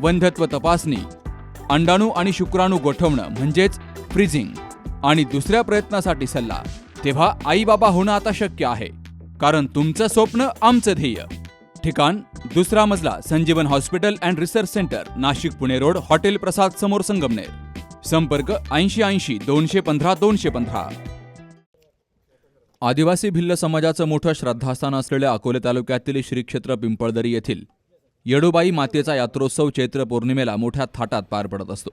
वंध्यत्व तपासणी अंडाणू आणि शुक्राणू गोठवणं म्हणजेच फ्रीजिंग आणि दुसऱ्या प्रयत्नासाठी सल्ला तेव्हा आई बाबा होणं आता शक्य आहे कारण तुमचं स्वप्न आमचं ध्येय. ठिकाण दुसरा मजला Sanjeevan hospital and research centre Nashik Pune road hotel Prasad समोर संगमनेर. संपर्क ऐंशी ऐंशी दोनशे पंधरा दोनशे पंधरा. आदिवासी भिल्ल समाजाचं मोठं श्रद्धास्थान असलेल्या अकोले तालुक्यातील श्री क्षेत्र पिंपळदरी येथील येडोबाई मातेचा यात्रोत्सव चैत्र पौर्णिमेला मोठ्या थाटात पार पडत असतो.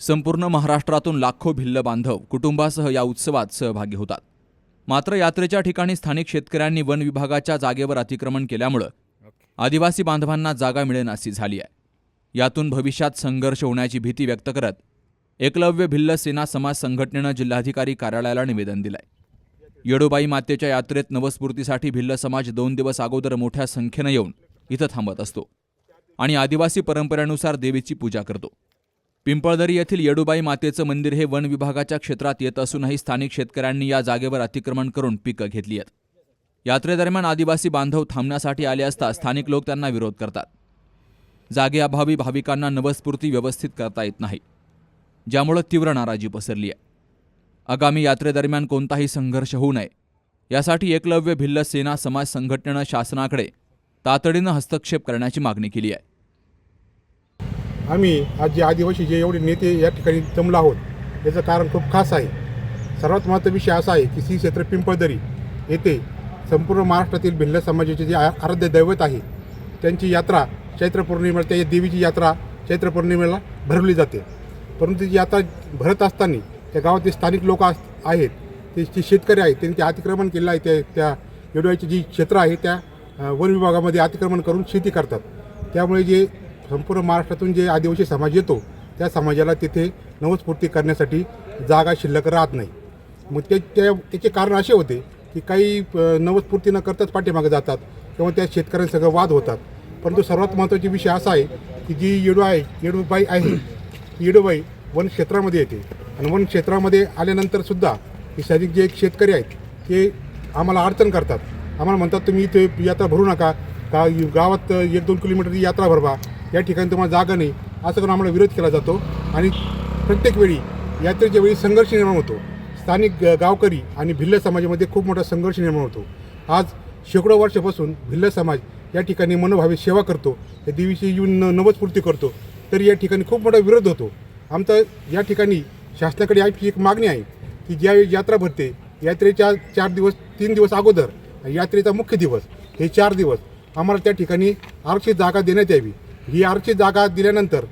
संपूर्ण महाराष्ट्रातून लाखो भिल्ल बांधव कुटुंबासह या उत्सवात सहभागी होतात. मात्र यात्रेच्या ठिकाणी स्थानिक शेतकऱ्यांनी वन विभागाच्या जागेवर अतिक्रमण केल्यामुळं आदिवासी बांधवांना जागा मिळेनासी झाली आहे. यातून भविष्यात संघर्ष होण्याची भीती व्यक्त करत एकलव्य भिल्ल सेना समाज संघटनेनं जिल्हाधिकारी कार्यालयाला निवेदन दिलंय. येडोबाई मातेच्या यात्रेत नवस्फूर्तीसाठी भिल्ल समाज दोन दिवस अगोदर मोठ्या संख्येनं येऊन इथं थांबत असतो आणि आदिवासी परंपरेनुसार देवीची पूजा करतो. पिंपळदरी येथील येडूबाई मातेचं मंदिर हे वन विभागाच्या क्षेत्रात येत असूनही स्थानिक शेतकऱ्यांनी या जागेवर अतिक्रमण करून पिकं घेतली आहेत. यात्रेदरम्यान आदिवासी बांधव थांबण्यासाठी आले असता स्थानिक लोक त्यांना विरोध करतात. जागेअभावी भाविकांना नवस्फूर्ती व्यवस्थित करता येत नाही. ज्यामुळं तीव्र नाराजी पसरली आहे. आगामी यात्रेदरम्यान कोणताही संघर्ष होऊ नये. यासाठी एकलव्य भिल्ल सेना समाज संघटनेनं शासनाकडे तातडीनं हस्तक्षेप करण्याची मागणी केली आहे. आम्ही आज जे आदिवासी जे एवढे नेते या ठिकाणी जमलो आहोत याचं कारण खूप खास आहे. सर्वात महत्त्वाचा विषय असा आहे की श्री क्षेत्र पिंपळदरी येथे संपूर्ण महाराष्ट्रातील भिल्ल समाजाचे जे आराध्य दैवत आहे त्यांची यात्रा चैत्र पौर्णिमेला त्या देवीची यात्रा चैत्र पौर्णिमेला भरवली जाते. परंतु ती यात्रा भरत असताना त्या गावातील स्थानिक लोक आहेत ते जे शेतकरी आहेत त्यांनी ते अतिक्रमण केलं आहे त्या त्या येडोळ्याची जी क्षेत्र आहे त्या वन विभागामध्ये अतिक्रमण करून शेती करतात. त्यामुळे जे संपूर्ण महाराष्ट्रातून जे आदिवासी समाज येतो त्या समाजाला तिथे नवस्फूर्ती करण्यासाठी जागा शिल्लक राहत नाही. मग ते त्या त्याचे कारण असे होते की काही अ, नवस्फूर्ती न करताच पाठीमागे जातात किंवा त्या शेतकऱ्यांसगळं वाद होतात. परंतु सर्वात महत्त्वाचा विषय असा आहे की जी येडू आहे येडूबाई आहे येडूबाई वन क्षेत्रामध्ये येते. आणि वन क्षेत्रामध्ये आल्यानंतरसुद्धा ही सैनिक जे जे शेतकरी आहेत ते आम्हाला अडचण करतात. आम्हाला म्हणतात तुम्ही इथे यात्रा भरू नका. का गावात एक दोन किलोमीटरची यात्रा भरवा. या ठिकाणी तुम्हाला जागा नाही. असं करून आम्हाला विरोध केला जातो. आणि प्रत्येक वेळी यात्रेच्या वेळी संघर्ष निर्माण होतो. स्थानिक ग- गावकरी आणि भिल्ल समाजामध्ये खूप मोठा संघर्ष निर्माण होतो. आज शेकडो वर्षापासून भिल्ल समाज या ठिकाणी मनोभावे सेवा करतो. त्या देवीची येऊन नवजपूर्ती करतो. तर या ठिकाणी खूप मोठा विरोध होतो. आमचा या ठिकाणी शासनाकडे आमची एक मागणी आहे की ज्यावेळी यात्रा भरते यात्रेच्या चार दिवस तीन दिवस अगोदर यात्रेचा मुख्य दिवस हे चार दिवस आम्हाला त्या ठिकाणी आरक्षित जागा देण्यात यावी. ही आरक्षित जागा दिल्यानंतर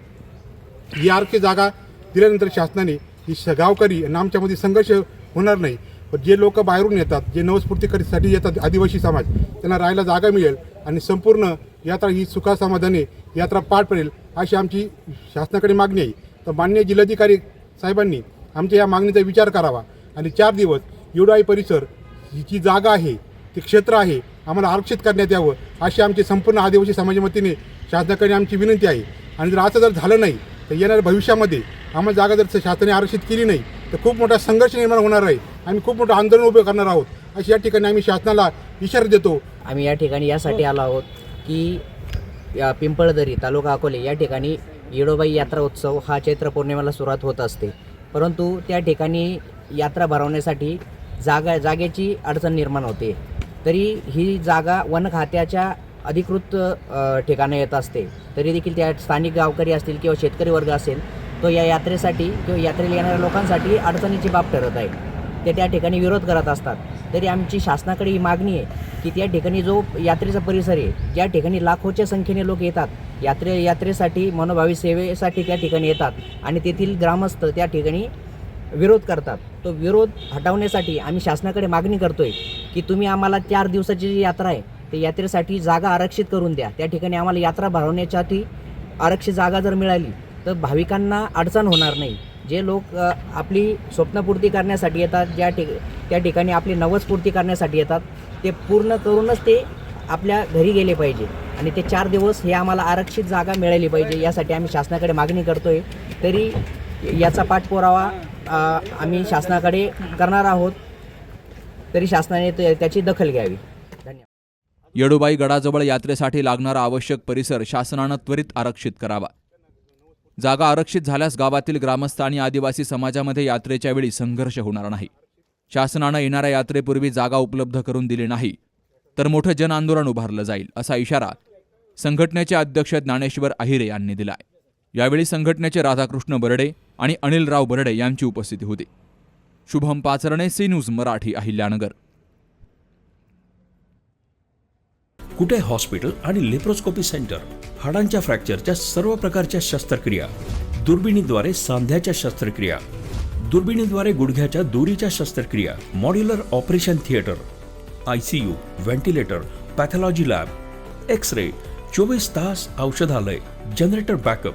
ही आरक्षित जागा दिल्यानंतर शासनाने ही सगावकरी गावकरी आणि आमच्यामध्ये संघर्ष होणार नाही. पण जे लोक बाहेरून येतात जे नवस्फूर्ती करीसाठी येतात आदिवासी समाज त्यांना राहायला जागा मिळेल आणि संपूर्ण यात्रा ही सुखासमाधाने यात्रा पार पडेल अशी आमची शासनाकडे मागणी आहे. तर मान्य जिल्हाधिकारी साहेबांनी आमच्या या मागणीचा विचार करावा. आणि चार दिवस युडाई परिसर ही जी जागा आहे ते क्षेत्र आहे. आम्हाला आरक्षित करण्यात यावं अशी आमची संपूर्ण आदिवासी समाजामतीने शासनाकडे आमची विनंती आहे. आणि जर असं जर झालं नाही तर येणाऱ्या भविष्यामध्ये आम्हाला जागा जर शासनाने आरक्षित केली नाही तर खूप मोठा संघर्ष निर्माण होणार आहे. आम्ही खूप मोठं आंदोलन उभं करणार आहोत. अशी या ठिकाणी आम्ही शासनाला इशारा देतो. आम्ही या ठिकाणी यासाठी आलो आहोत की या पिंपळदरी तालुका अकोले या ठिकाणी येडोबाई यात्रा उत्सव हा चैत्र पौर्णिमेला सुरुवात होत असते. परंतु त्या ठिकाणी यात्रा भरवण्यासाठी जागा जागेची अडचण निर्माण होते. तरी ही जागा वन खात्याच्या अधिकृत ठिकाणी येत असते. तरी देखील त्या स्थानिक गावकरी असतील किंवा शेतकरी वर्ग असेल तो या यात्रेसाठी किंवा यात्रेला येणाऱ्या लोकांसाठी अडचणीची बाब ठरत आहे. ते त्या ठिकाणी विरोध करत असतात. तरी आमची शासनाकडे ही मागणी आहे की त्या ठिकाणी जो यात्रेचा परिसर आहे ज्या ठिकाणी लाखोच्या संख्येने लोक येतात यात्रे यात्रेसाठी मनोभावी सेवेसाठी त्या ठिकाणी येतात आणि तेथील ग्रामस्थ त्या ठिकाणी विरोध करतात. तो विरोध हटवण्यासाठी आम्ही शासनाकडे मागणी करतोय की तुम्ही आम्हाला चार दिवसाची जी यात्रा आहे ते यात्रेसाठी जागा आरक्षित करून द्या. त्या ठिकाणी आम्हाला यात्रा भरवण्यासाठी आरक्षित जागा जर मिळाली तर भाविकांना अडचण होणार नाही. जे लोक आपली स्वप्नपूर्ती करण्यासाठी येतात ज्या ठिक त्या ठिकाणी आपली नवसपूर्ती करण्यासाठी येतात ते पूर्ण करूनच ते आपल्या घरी गेले पाहिजे आणि ते चार दिवस हे आम्हाला आरक्षित जागा मिळाली पाहिजे यासाठी आम्ही शासनाकडे मागणी करतोय. तरी याचा पाठपुरावा आम्ही शासनाकडे करणार आहोत. तरी शासनाने त्याची दखल घ्यावी. धन्यवाद. गडाजवळ यात्रेसाठी लागणारा आवश्यक परिसर शासनानं त्वरित आरक्षित करावा. जागा आरक्षित झाल्यास गावातील ग्रामस्थ आणि आदिवासी समाजामध्ये यात्रेच्या वेळी संघर्ष होणार नाही. शासनानं येणाऱ्या यात्रेपूर्वी जागा उपलब्ध करून दिली नाही तर मोठं जन आंदोलन उभारलं जाईल असा इशारा संघटनेचे अध्यक्ष ज्ञानेश्वर अहिरे यांनी दिलाय. यावेळी संघटनेचे राधाकृष्ण बर्डे आणि अनिलराव बर्डे यांची उपस्थिती होती. Shubham Pacharne C news Marathi Ahilyanagar. Kute hospital आणि लेप्रोस्कोपी सेंटर? हाडांच्या फ्रॅक्चरच्या सर्व प्रकारच्या शस्त्रक्रिया. दुर्बिणीद्वारे सांध्याच्या शस्त्रक्रिया. दुर्बिणीद्वारे गुडघ्याच्या दोरीच्या शस्त्रक्रिया. Modular operation theatre. I C U ventilator pathology lab. X ray चोवीस तास औषधालय. Generator backup.